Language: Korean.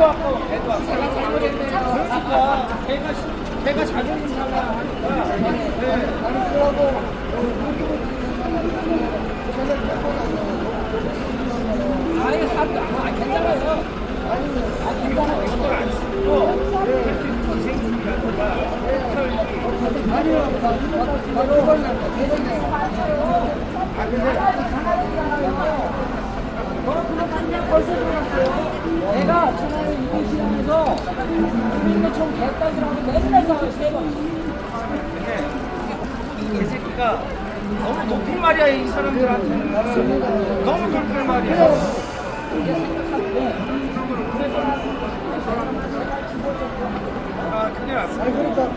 배도 아까워, 배도 아까워. 제가 잘못했네요. 그러니까 걔가, 시- 걔가 자존심 상하니까. 네. 아예 사도 아, 괜찮아요. 아, 괜찮아요. 이걸 안 쓰고 할수 있는 인생이니까. 내가 천안의 이동 시장에서 국민노총 개딸들하고 맨날 싸워요 세 번. 근데 이 새끼가 너무 높은 말이야 이 사람들한테는 너무 높은 말이야. 아, 그게 맞습니다.